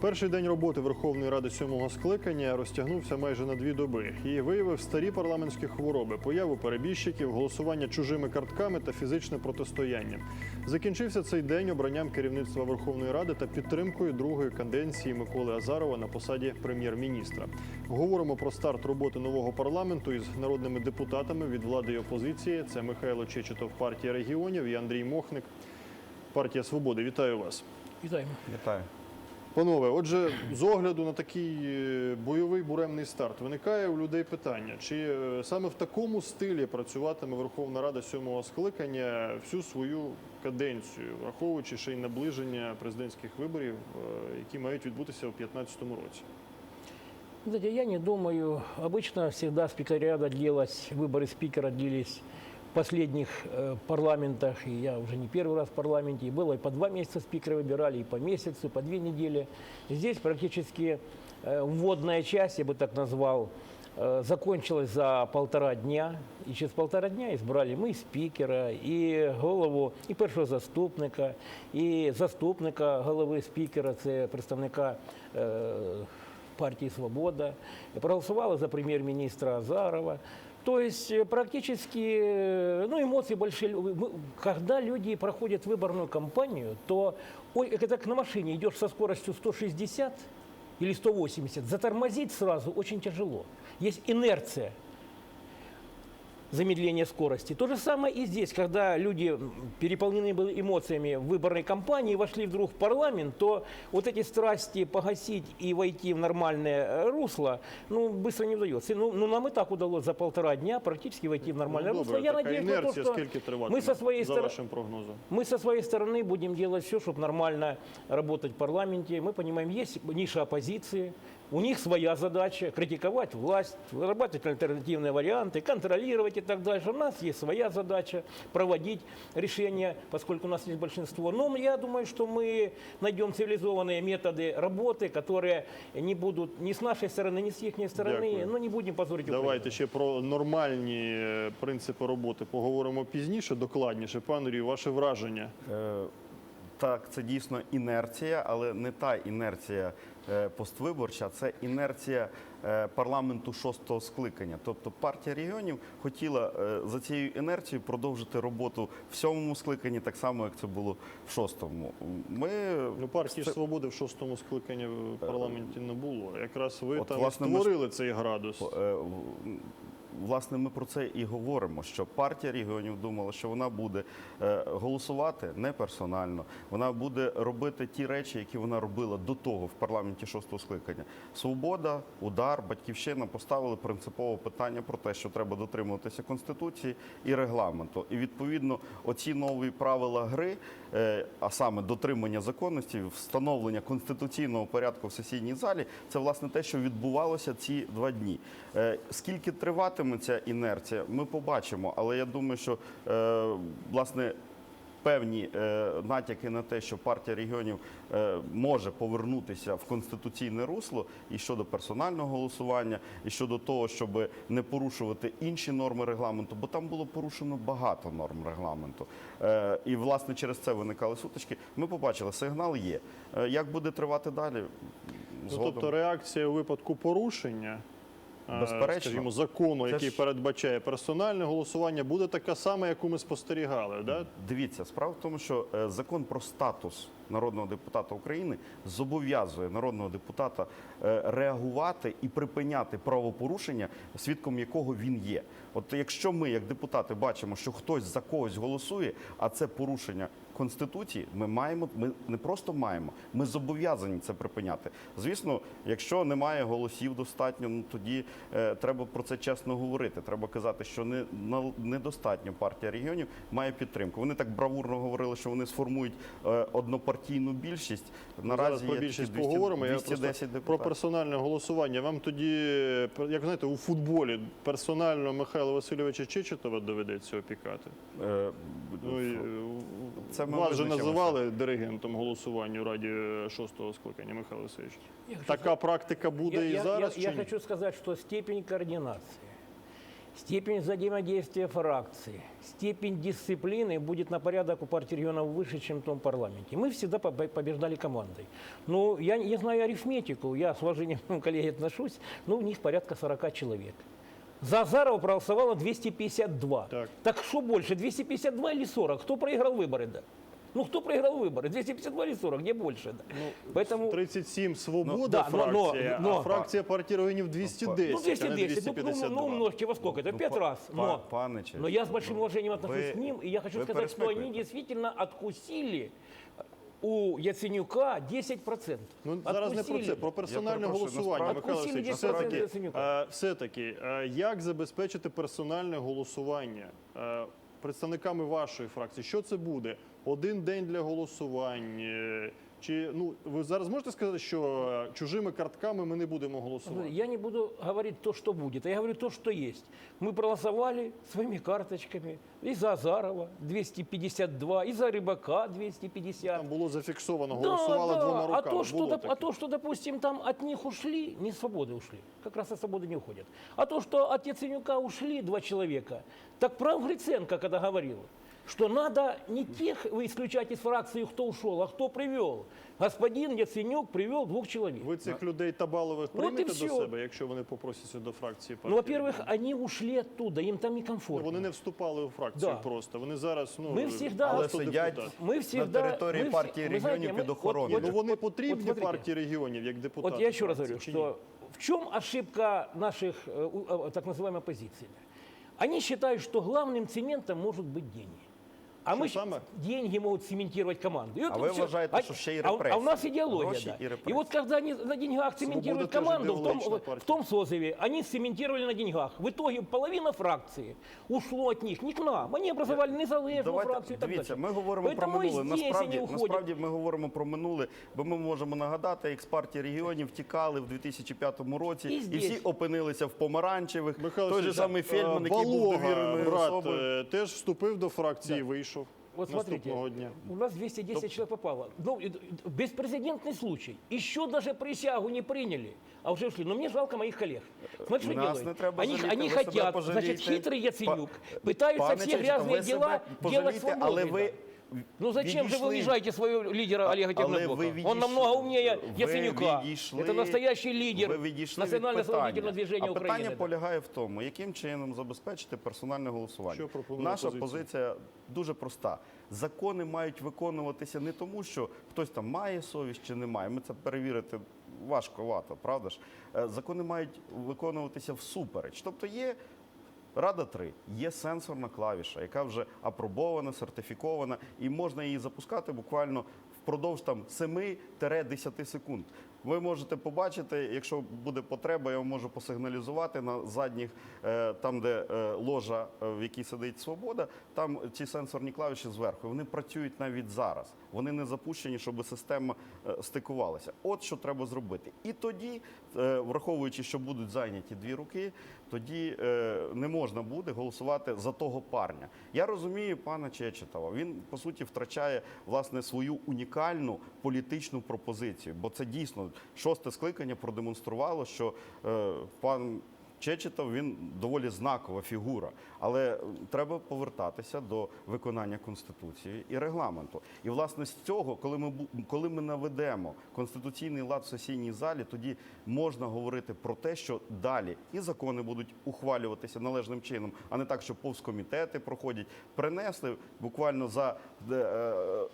Перший день роботи Верховної Ради сьомого скликання розтягнувся майже на дві доби і виявив старі парламентські хвороби, появу перебіжчиків, голосування чужими картками та фізичне протистояння. Закінчився цей день обранням керівництва Верховної Ради та підтримкою другої каденції Миколи Азарова на посаді прем'єр-міністра. Говоримо про старт роботи нового парламенту із народними депутатами від влади і опозиції. Це Михайло Чечетов, партія регіонів і Андрій Мохник, партія Свободи. Вітаю вас. Вітаємо. Вітаю. Панове, отже, з огляду на такий е, бойовий буремний старт виникає у людей питання, чи е, саме в такому стилі працюватиме Верховна Рада сьомого скликання всю свою каденцію, враховуючи ще й наближення президентських виборів, е, які мають відбутися у 2015 році. Знаете, я не думаю. Обычно всегда спикариада длилась, выборы спикера длились в последних э, парламентах, и я уже не первый раз в парламенте, и было и по два месяца спикера выбирали, и по месяцу, и по две недели. Здесь практически э, вводная часть, я бы так назвал, э, закончилась за полтора дня, и через полтора дня избрали мы и спикера, и голову, і першого заступника, і заступника голови спікера, це представника е, партии «Свобода», проголосовала за премьер-министра Азарова. То есть э, практически, э, ну, эмоции большие. Мы- Когда люди проходят выборную кампанию, то, ой, это как на машине идешь со скоростью 160 или 180, затормозить сразу очень тяжело. Есть инерция замедление скорости. То же самое и здесь, когда люди м, переполнены были эмоциями в выборной кампании, вошли вдруг в парламент, то вот эти страсти погасить и войти в нормальное э, русло, ну, быстро не удается. Ну, ну, нам и так удалось за полтора дня практически войти в нормальное Ну, русло. добре, Я така надеюсь на то, інерція что скільки триватиме мы со своей за стороны... вашим прогнозом? Мы со своей стороны будем делать все, чтобы нормально работать в парламенте. Мы понимаем, есть ниша оппозиции, у них своя задача критиковать власть, вырабатывать альтернативные варианты, контролировать и так дальше. У нас есть своя задача проводить решения, поскольку у нас есть большинство. Но я думаю, что мы найдем цивилизованные методы работы, которые не будут ни с нашей стороны, ни с их стороны, Дякую. но не будем позорить Давайте Украину. ще про нормальні е, принципи роботи поговоримо пізніше, докладніше. Пане Юрію, ваше враження? Е, так, це дійсно інерція, але не та інерція е, поствиборча, це інерція е, парламенту шостого скликання. Тобто партія регіонів хотіла е, за цією інерцією продовжити роботу в сьомому скликанні, так само як це було в шостому. Ми Ну, партії ж свободи в шостому скликанні в парламенті не було. Якраз ви От, там власне, ми цей градус. Власне, ми про це і говоримо. Що партія регіонів думала, що вона буде е, голосувати не персонально. Вона буде робити ті речі, які вона робила до того в парламенті шостого скликання. Свобода, удар, батьківщина поставили принципове питання про те, що треба дотримуватися конституції і регламенту. І відповідно, оці нові правила гри, е, а саме дотримання законності, встановлення конституційного порядку в сесійній залі, це власне те, що відбувалося ці два дні. Е, Скільки триватиме ця інерція, ми побачимо. Але я думаю, що е, власне. Певні е, натяки на те, що партія регіонів е, може повернутися в конституційне русло і щодо персонального голосування, і щодо того, щоб не порушувати інші норми регламенту, бо там було порушено багато норм регламенту. І власне через це виникали сутички. Ми побачили, сигнал є. Як буде тривати далі? Ну, Згодом. тобто реакція у випадку порушення. Е, Безперечно. Скажімо, закону, Це який ж- передбачає персональне голосування, буде така сама, яку ми спостерігали. Да? Дивіться, справа в тому, що е, закон про статус народного депутата України зобов'язує народного депутата е, реагувати і припиняти правопорушення, свідком якого він є. От якщо ми, як депутати, бачимо, що хтось за когось голосує, а це порушення конституції, ми маємо, ми не просто маємо, ми зобов'язані це припиняти. Звісно, якщо немає голосів достатньо, ну тоді е, треба про це чесно говорити. Треба казати, що не на- недостатньо партія регіонів має підтримку. Вони так бравурно говорили, що вони сформують е, однопартійну більшість. Наразі Зараз про більшість 200 поговоримо. Я 210 просто про персональне голосування. Вам тоді, як знаєте, у футболі персонально Михайла Васильовича Чечетова доведеться опікати. Е, Ну, е, це ми Вас же визначимо називали диригентом голосування у Раді е, шостого скликання, Михайло Васильович. Я хочу Така практика буде я, і я- зараз я- чи я ні? хочу сказать, что степень координации, степень взаимодействия фракций, степень дисциплины будет на порядок у партии регионов выше, чем в том парламенте. Мы всегда побе- побеждали командой. Ну, я, я знаю арифметику, я с уважением к коллеге отношусь, но у них порядка 40 человек. За Азарова проголосовало 252. Так. что больше, 252 или 40? Кто проиграл выборы, да? Ну, кто проиграл выборы? 252 или 40? Где больше, да? Поэтому... 37 свобода Ну, да, но- но- фракція, но- а фракція партії регіонів 210, Ну, а не 210, ну, ну, 252. ну, умножьте во сколько? Это Ну, пять па- раз. па- Но, пане Честь, но я с большим ну, уважением отношусь вы- к ним, и я хочу вы сказать, что они пересмыкиваете. действительно откусили у Яценюка 10%. Ну зараз не про це, про персональне голосування. Михайло Васильович, все-таки, е, все-таки, е, як забезпечити персональне голосування е, представниками вашої фракції? Що це буде? Один день для голосувань? е, Чи ну ви зараз можете сказати, що е, чужими картками ми не будемо голосувати? Я не буду говорить то, что будет, а я говорю то, что есть. Мы проголосовали своими карточками и за Азарова 252, и за Рыбака 250. Там було зафіксовано, Да, голосували да. двома А руками. то, что, Було доп- таке. а то, что, допустим, там от них ушли, не с свободы ушли. Как раз от свободы не уходят. А то, что от Яценюка ушли два человека, так прав Гриценко, когда говорил, что надо не тех исключать из фракции, кто ушел, а кто привел. Господин Яценюк привел двух человек. Ви цих людей табалових Ну, от і приймете до всьо. себе, якщо вони попросяться до фракції Ну, партії? во-первых, они ушли оттуда, им там Ну, некомфортно. Вони не вступали у фракцію Да. просто. Вони зараз ну Ми всегда- Але просто сидять депутати. Мы всегда, на території мы все- партії вы знаете, регіонів мы- під вот- охороною. вот- Ну вони вот- потрібні вот смотрите. партії регіонів як депутати. Вот я еще раз фракції, говорю, чи ні? что в чем ошибка наших э, у- э, так называемой оппозиции? Они считают, что главным цементом может быть деньги. А Что мы самое? щ- деньги могут цементировать команду. И вот А вы всё. уважаете, А- что ще и а, у- а у репрессии? нас идеология, Гроши да. и И репрессии. вот когда они на деньгах цементируют тоже команду, в том, идеологичная в партия. том созыве, они цементировали на деньгах. В итоге половина фракции ушло от них не к нам. Они образовали незалежную Давайте фракцію і так дивіться, далі. ми говоримо про Поэтому і минуле. здесь Насправді, вони уходять. насправді ми говоримо про минуле, бо ми можемо нагадати, як з партії регіонів втікали в 2005 році, І і, здесь. всі опинилися в помаранчевих. Михайло Той же Васильович, самий Фельдман, е, який був Балога, довіреною брат, особою. е, теж вступив до фракції і вийшов Вот наступного смотрите, дня. у нас 210 человек попало. Ну, и- и- беспрецедентный случай. Еще даже присягу не приняли, а уже ушли. Но мне жалко моих коллег. Смотри, что Нас делают. не треба они, жаліти, они ви себе хотят, пожалійте. значит, хитрый Яценюк, Па- пытаются Пане все Чечетов, грязные ви дела себе делать пожалійте, свободой. але да. ви Ну зачем же вы відійшли- унижаете своего лидера Олега Але ви Тернобока? відійшли- Он намного умнее ви Яценюка. відійшли- Это настоящий ви лидер відійшли від национально-освободительного питання. движения а Украины. питання да. полягає в тому, яким чином забезпечити персональне голосування. Що пропонує Наша опозиція? позиція дуже проста. Закони мають виконуватися не тому, що хтось там має совість чи не має. Ми це перевірити важковато, правда ж? Е, Закони мають виконуватися всупереч. Тобто є Рада 3 є сенсорна клавіша, яка вже апробована, сертифікована, і можна її запускати буквально впродовж там 7-10 секунд. Ви можете побачити, якщо буде потреба, я вам можу посигналізувати на задніх, е, там, де е, ложа, е, в якій сидить свобода, там ці сенсорні клавіші зверху. Вони працюють навіть зараз. Вони не запущені, щоб система стикувалася. От що треба зробити. І тоді, враховуючи, що будуть зайняті дві руки, тоді е, не можна буде голосувати за того парня. Я розумію пана Чечетова. Він по суті втрачає власне свою унікальну політичну пропозицію, бо це дійсно шосте скликання продемонструвало, що е, пан. Чечетов він доволі знакова фігура, але е, треба повертатися до виконання конституції і регламенту. І власне з цього, коли ми коли ми наведемо конституційний лад в сесійній залі, тоді можна говорити про те, що далі і закони будуть ухвалюватися належним чином, а не так, що повз комітети проходять. Принесли буквально за е, е,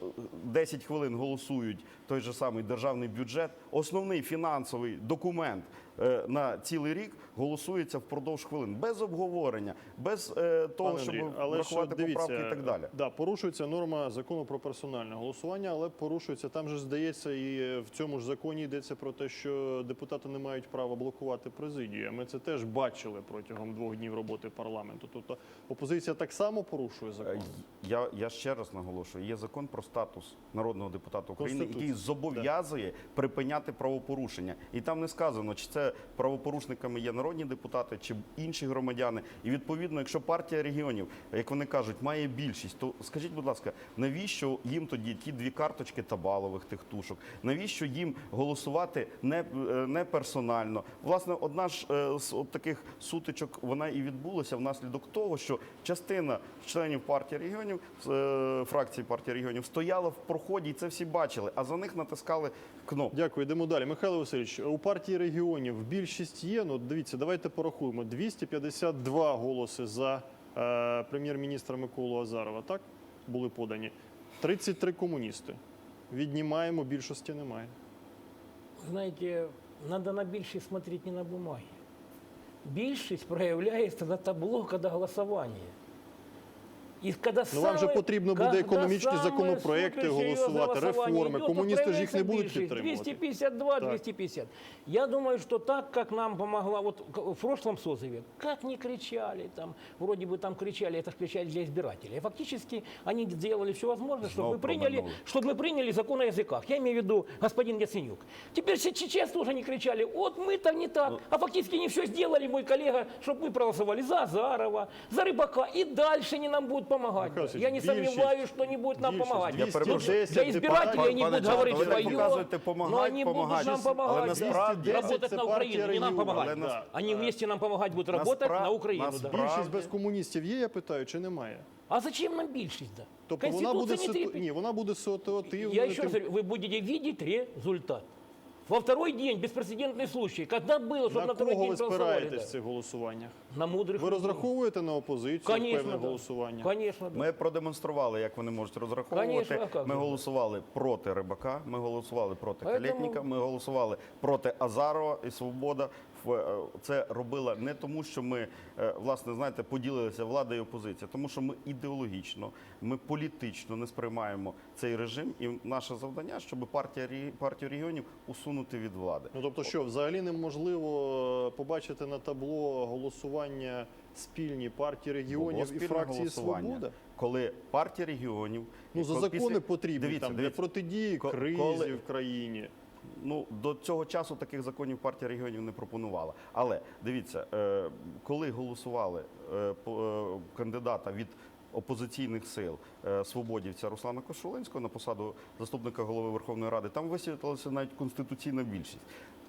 10 хвилин голосують той же самий державний бюджет. Основний фінансовий документ е, на цілий рік голосується впродовж хвилин без обговорення, без е, того, Пане щоб Андрію, але врахувати дивіться, поправки і так далі. Да, порушується норма закону про персональне голосування, але порушується там же здається, і в цьому ж законі йдеться про те, що депутати не мають права блокувати президію. Ми це теж бачили протягом двох днів роботи парламенту. Тобто опозиція так само порушує закон. Е, Я, я ще раз наголошую: є закон про статус народного депутата України, який зобов'язує припиняти правопорушення. І там не сказано, чи це правопорушниками є народні депутати. чи інші громадяни. І відповідно, якщо партія регіонів, як вони кажуть, має більшість, то скажіть, будь ласка, навіщо їм тоді ті дві карточки табалових тих тушок? Навіщо їм голосувати не, е, не персонально? Власне, одна ж е, з от таких сутичок вона і відбулася внаслідок того, що частина членів партії регіонів, е, фракції партії регіонів, стояла в проході, і це всі бачили, а за них натискали кнопку. Дякую, йдемо далі. Михайло Васильович, у партії регіонів більшість є. Ну, дивіться, давайте порахуємо. 252 голоси за е, прем'єр-міністра Миколу Азарова, так? Були подані. 33 комуністи. Віднімаємо, більшості немає. Знаете, надо на більшість смотреть не на бумаге. Більшість проявляється на табло, когда голосування. І когда Ну, вам же саме- потрібно буде когда економічні саме законопроекти суперсерйозне голосувати, голосування реформи. йде, Комуністи то ж їх не проявляється будуть більшість. підтримувати. 252, Так. 250. Я думаю, что так, как нам помогла вот к- в прошлом созыве, как не кричали там, вроде бы там кричали, это ж кричали для избирателей. А фактически они сделали все возможное, чтобы Снова мы приняли, промахнули. чтобы мы приняли закон о языках. Я имею в виду господин Яценюк. Теперь все сейчас тоже не кричали, вот мы-то не так. Ну. А фактически не все сделали, мой коллега, чтобы мы проголосовали за Азарова, за Рыбака. И дальше они нам будут помогать. Михаил Я не сомневаюсь, что они будут нам помогать. Я перепрошую. Для избирателей они будут говорить свое, но они будут нам помогать. Але работать на це Украину, не нам помогать. Они вместе нам помогать будут работать на Украину. да. Більшість без комуністів є, я питаю, чи немає? А зачем нам більшість? Да? Тобто вона буде не ситу... Ні, вона буде ситуативною. Я еще тим- раз говорю, вы будете видеть результат. Во второй день беспрецедентный случай. Когда было, чтобы на, На второй кого день ви проголосовали? спираєтесь в да? цих голосуваннях? На мудрых Ви людей. розраховуєте на опозицію в Конечно, певних да. голосуваннях? Конечно, да. Ми продемонстрували, як вони можуть розраховувати. Конечно, а як ми же? голосували проти Рибака, ми голосували проти Поэтому- Калєтніка, ми голосували проти Азарова і Свобода. Е, Це робила не тому, що ми е, власне знаєте поділилися влада і опозиція, тому що ми ідеологічно, ми політично не сприймаємо цей режим, і наше завдання, щоб партія партію регіонів усунути від влади. Ну тобто, що взагалі неможливо побачити на табло голосування спільні партії регіонів і фракції Свобода? коли партія регіонів Ну за закони після- потрібні Дивіться, там для протидії кризі коли- в країні. Ну до цього часу таких законів партія регіонів не пропонувала. Але дивіться, е, коли голосували е, е, кандидата від опозиційних сил свободівця Руслана Кошулинського на посаду заступника голови Верховної Ради, там висвітлилася навіть конституційна більшість.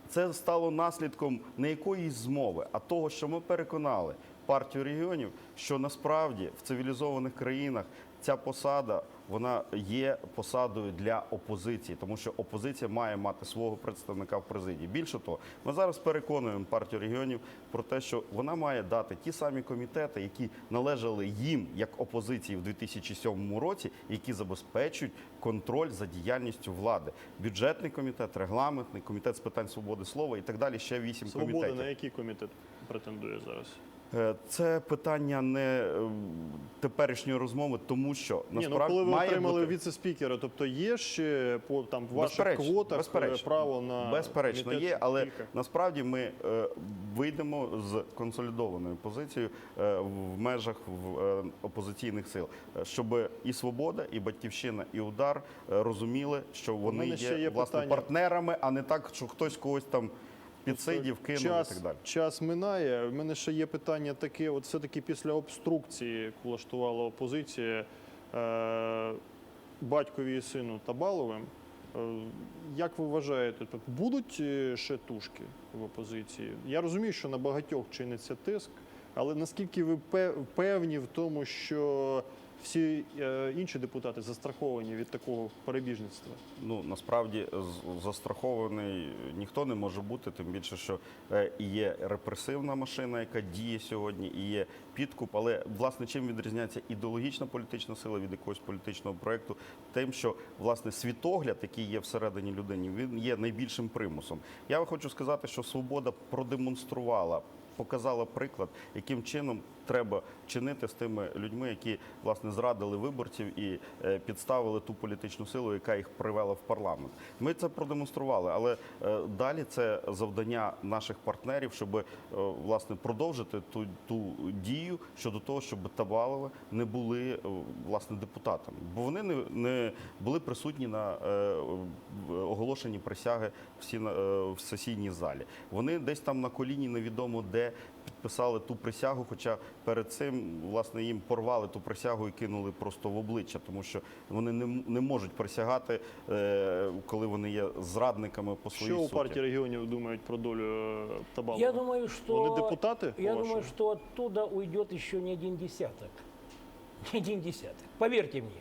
Це стало наслідком не якоїсь змови, а того, що ми переконали партію регіонів, що насправді в цивілізованих країнах ця посада вона є посадою для опозиції, тому що опозиція має мати свого представника в президії. Більше того, ми зараз переконуємо партію регіонів про те, що вона має дати ті самі комітети, які належали їм як опозиції в 2007 році, які забезпечують контроль за діяльністю влади. Бюджетний комітет, регламентний комітет з питань свободи слова і так далі. Ще вісім Свобода комітетів. на який комітет претендує зараз? Е, Це питання не е, теперішньої розмови, тому що ну насправді коли ви має отримали бути... віце-спікера, тобто є ще по там в ваших Безперечно, квотах е, безперечно. право на безперечно є, але кілька? насправді ми е, вийдемо з консолідованою позицією е, в межах в, е, опозиційних сил, щоб і свобода, і батьківщина, і удар розуміли, що вони є, є власне партнерами, а не так, що хтось когось там підсидів, кинув час, і так далі. Час минає. В мене ще є питання таке: от все-таки після обструкції, яку влаштувала опозиція е, батькові і сину Табаловим. е, Як ви вважаєте, тобто будуть е, ще тушки в опозиції? Я розумію, що на багатьох чиниться тиск, але наскільки ви певні в тому, що всі е, інші депутати застраховані від такого перебіжництва? Ну насправді застрахований ніхто не може бути, тим більше, що е, є репресивна машина, яка діє сьогодні, і є підкуп. Але власне чим відрізняється ідеологічна політична сила від якогось політичного проєкту? Тим, що власне світогляд, який є всередині людини, він є найбільшим примусом. Я хочу сказати, що свобода продемонструвала. Показала приклад, яким чином треба чинити з тими людьми, які власне зрадили виборців і е, підставили ту політичну силу, яка їх привела в парламент. Ми це продемонстрували, але е, далі це завдання наших партнерів, щоб е, власне продовжити ту, ту дію щодо того, щоб Табалови не були власне депутатами, бо вони не, не були присутні на оголошенні присяги всі на- в сесійній залі. Вони десь там на коліні невідомо де підписали ту присягу. Хоча перед цим власне їм порвали ту присягу і кинули просто в обличчя, тому що вони не, не можуть присягати, е, коли вони є зрадниками по своїй Що у партії регіонів думають про долю е, Табалова? Я думаю, что... Вони депутати? Я по-вашому? думаю, что оттуда уйдет еще не один десяток. Не один десяток. Поверьте мне.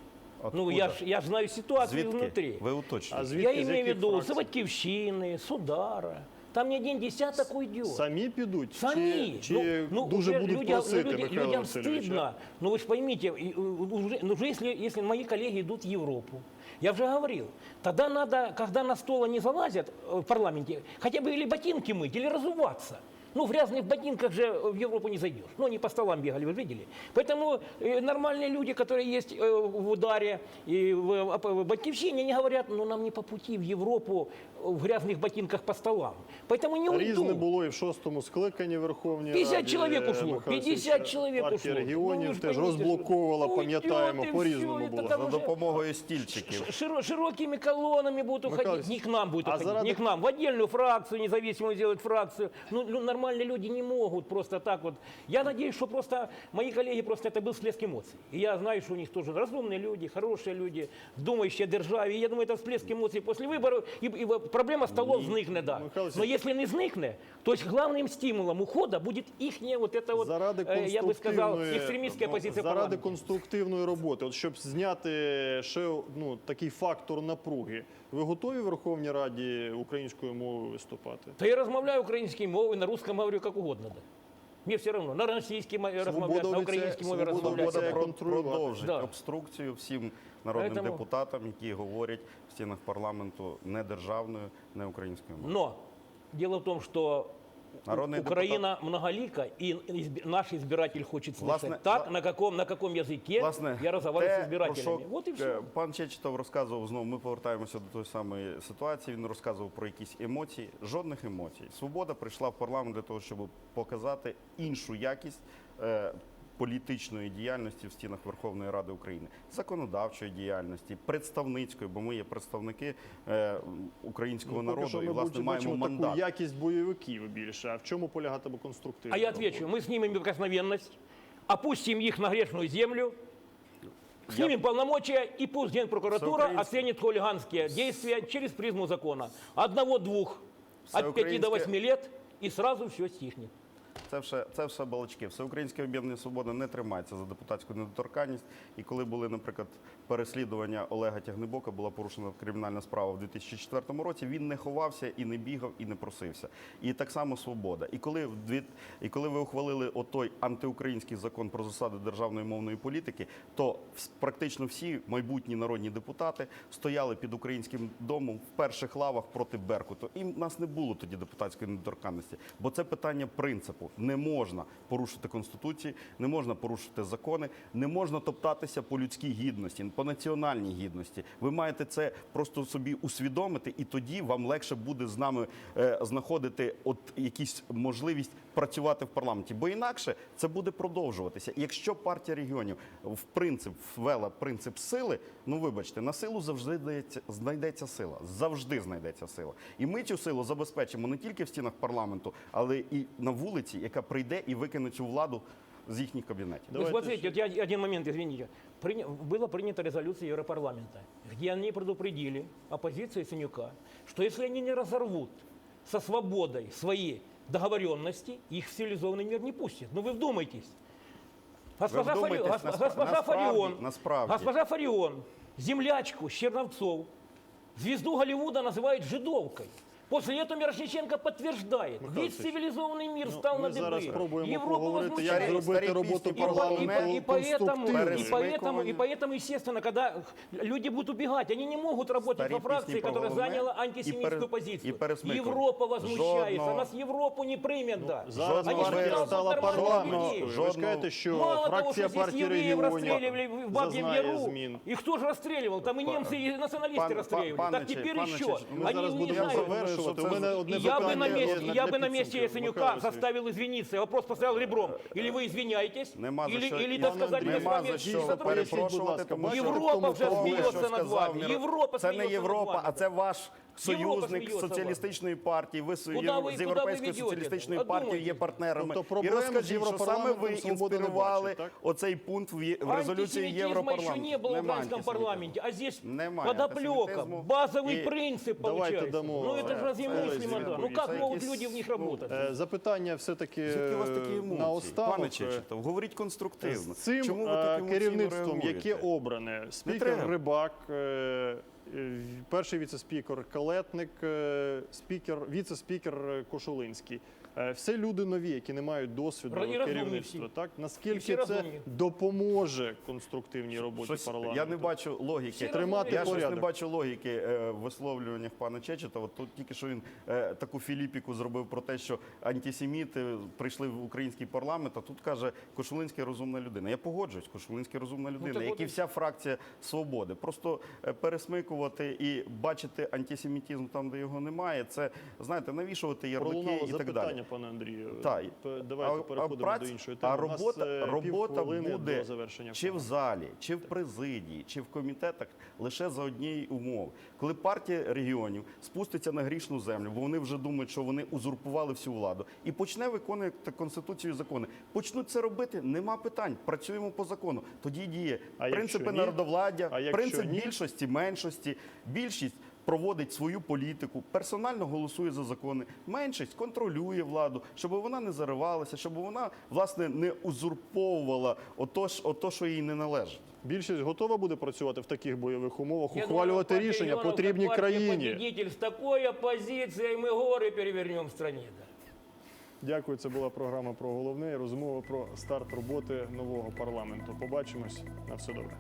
Ну, я ж, я ж знаю ситуацию Звідки? внутри. Ви уточнюєте. Я имею в виду фракцій? с Батьківщины, Удара Там не один десяток уйдет. Самі підуть? Сами. Чи, чи дуже уже будуть людям, просити ну, люди- Михайло людям Васильовича? стыдно. Ну вы же поймите, и, э, уже, ну, уже если, если мои коллеги идут в Европу, я уже говорил, тогда надо, когда на стол они залазят э, в парламенте, хотя бы или ботинки мыть, или разуваться. Ну, в грязных ботинках же в Европу не зайдешь. Ну, они по столам бегали, вы видели. Поэтому э, нормальные люди, которые есть э, в ударе и в, э, в Батьковщине, они говорят, ну, нам не по пути в Европу э, в грязных ботинках по столам. Поэтому не Різне уйду. було і в шостому скликанні Верховній 50 Раді. чоловік ушло, Михайло 50 Васильович, чоловік партія ушло. регіонів Ну, ви ж теж пойміть, розблоковувала, що- пам'ятаємо, Уйдет, і по-різному всьо, і було. там За уже допомогою стільчиків. широ- широкими колоннами будут Михаил уходить. Не к нам будут а уходить, заради- не к нам. В отдельную фракцию, независимую сделать фракцию. Ну, лю- нормальные люди не могут просто так вот. Я надеюсь, что просто мои коллеги, просто это был всплеск эмоций. И я знаю, что у них тоже разумные люди, хорошие люди, думающие о державе. И я думаю, это всплеск эмоций после выборов. И, и проблема столов зникне, да. Михайло Но если не зникне, то есть главным стимулом ухода будет их вот это вот, Заради э, я бы сказал, конструктивної- экстремистская ну, позиция заради парламента. конструктивної роботи, от щоб зняти ще ну такий фактор напруги. Ви готові в Верховній Раді українською мовою виступати? Да я размовляю украинской мовой, на русском говорю как угодно. Да. Мне все равно. На на украинской мове свобода размовляю. обіцяє Свобода контролювати. продовжить Да. обструкцію всім народним Поэтому- депутатам, які говорять в стінах парламенту не державною, не українською мовою. Но дело в том, что Народный Украина многолика, и изб- наш избиратель хочет слышать Власне, так, вла- на каком, на каком языке Власне, я разговариваю с те, про избирателями. що, вот и е, все. Пан Чечетов розказував знову. Ми повертаємося до тої самої ситуації. Він розказував про якісь емоції. Жодних емоцій. Свобода прийшла в парламент для того, щоб показати іншу якість. Політичної діяльності в стінах Верховної Ради України, законодавчої діяльності, представницької, бо ми є представники е, українського Ну, народу що і ми власне бачимо маємо таку мандат. якість бойовиків більше. А в чому полягатиме конструктивність? А я отвечу, мы снимем неприкосновенность, опустим их на грешную землю, снимем полномочия, и пусть Генпрокуратура оценит хулиганские действия через призму закона. Одного-двух, от 5 до 8 лет, и сразу все стихнет. Це все, це все балачки. Всеукраїнське об'єднання свобода не тримається за депутатську недоторканність. І коли були, наприклад, переслідування Олега Тягнебока, була порушена кримінальна справа в 2004 році. Він не ховався і не бігав, і не просився. І так само свобода. І коли дві- і коли ви ухвалили отой антиукраїнський закон про засади державної мовної політики, то практично всі майбутні народні депутати стояли під українським домом в перших лавах проти Беркуту. І нас не було тоді депутатської недоторканності, бо це питання принципу. Не можна порушити конституції, не можна порушити закони, не можна топтатися по людській гідності, по національній гідності. Ви маєте це просто собі усвідомити, і тоді вам легше буде з нами е, знаходити от якісь можливість працювати в парламенті. Бо інакше це буде продовжуватися. Якщо партія регіонів в принцип ввела принцип сили, ну вибачте, на силу завжди знайдеться, знайдеться сила. Завжди знайдеться сила. І ми цю силу забезпечимо не тільки в стінах парламенту, але і на вулиці, яка прийде і викине цю владу з їхніх кабінетів. Вы Давайте смотрите, вот я один момент, извините. Приня- Была принята резолюция Европарламента, где они предупредили оппозицию Синюка, что если они не разорвут со свободой свои договоренности, их в цивилизованный мир не пустят. Ну вы вдумайтесь. Госпожа, Ви Фари- вдумайтесь, госп- наспра- госпожа насправді- Фарион, насправді. госпожа Фарион, землячку с Черновцов, звезду Голливуда называют жидовкой. После этого Мирошниченко подтверждает, Михайло весь Васильевич, цивилизованный мир Ну, стал на ми зараз дыбы. спробуємо Европа поговорити, як возмущается. зробити Старі роботу пісні И, по- и, парламенту по- и поэтому, конструктивною. и, поэтому, и Пересмикування. поэтому, естественно, когда люди будут убегать, они не могут работать Старі во фракции, пісні про которая головне заняла і антисемитскую пере- позицию. і пересмикування. Европа возмущается, Жодного- нас Европу не примет, да. Зараз Они же партія пытаются стала нормально парламентською. людей. Ви ж кажете, що Мало того, фракція что здесь партії евреев регіонів расстреливали в Бабьем зазнає Яру. змін. Их кто же расстреливал? Там и немцы, и националисты пан- расстреливали. пан- так пане теперь Че- еще. пане Че- Ми Они зараз будемо уезжают. завершувати. У Це- мене одне И я бы на питання месте, для я бы на підсумків. месте Ясенюка Михайло Васильович. заставил извиниться. Вопрос поставил ребром. Или вы извиняетесь, Нема за или, що- или і так сказать, нема мы с вами за що сотрудничать. сотрудничаем. Поясніть, будь перепрошувати, ласка, тому що Європа тому- вже тому, сміється що над сказав вами. Міро- Європа це не сміється над Європа, вами. а це ваш союзник сміється з соціалістичної партії. Ви з Куди ви- Євро- куди з ви європейською ведете? соціалістичною Подумайте. партією є партнерами. Тобто і проблем з розкажіть, що саме Європарламентом ви «Свобода» не інспірували бачить, так? оцей пункт в є- в резолюції Антисемитизма Європарламенту. еще не было в Нема украинском антисемітизму. парламенте, а здесь Немає подоплека, антисемітизму. базовый І принцип давайте получается. дамо, ну это же е, разве Олесі мыслимо, да? Ну відповідь. как Це могут якісь, люди в них ну, работать? Е, Запитання все-таки Звідки у вас такі е, емоції? на останок. Пане е, Чечетов, говоріть конструктивно. З цим Чому ви е, так емоційно керівництвом, реагуєте? яке обране, спікер треба. Рибак, е, е, перший віце-спікер Калетник, е, спікер, віце-спікер е, Кошулинський. Е, Все люди нові, які не мають досвіду І розумні керівництва. Так наскільки це розумні. допоможе конструктивній роботі Щось, парламенту? я не бачу логіки. Всі Тримати я щось не бачу логіки е, в висловлюваннях пана Чечетова. Тут тільки що він е, таку філіпіку зробив про те, що антисеміти прийшли в український парламент. А тут каже Кошулинський розумна людина. Я погоджуюсь, Кошулинський розумна людина, так як і і- вся фракція свободи. Просто е, пересмикувати і бачити антисемітизм там, де його немає. Це знаєте, навішувати ярлики і так далі. Пане Андрію. Так. Давайте А- а переходимо прац- до іншої теми. А У нас, робота, е, робота буде до завершення. чи в залі, чи в президії, чи в комітетах лише за однієї умови. Коли партія регіонів спуститься на грішну землю, бо вони вже думають, що вони узурпували всю владу, і почне виконувати конституцію і закони. Почнуть це робити, нема питань. Працюємо по закону. Тоді діє А принципи народовладдя, А принцип ні? більшості, меншості. Більшість проводить свою політику, персонально голосує за закони. Меншість контролює владу, щоб вона не заривалася, щоб вона власне не узурповувала ото, ж- ото що їй не належить. Більшість готова буде працювати в таких бойових умовах, Я ухвалювати думаю, рішення потрібні країні. победитель, с такой оппозицией мы горы перевернем в. Да. Дякую. Це була програма про головне і розмова про старт роботи нового парламенту. Побачимось на все добре.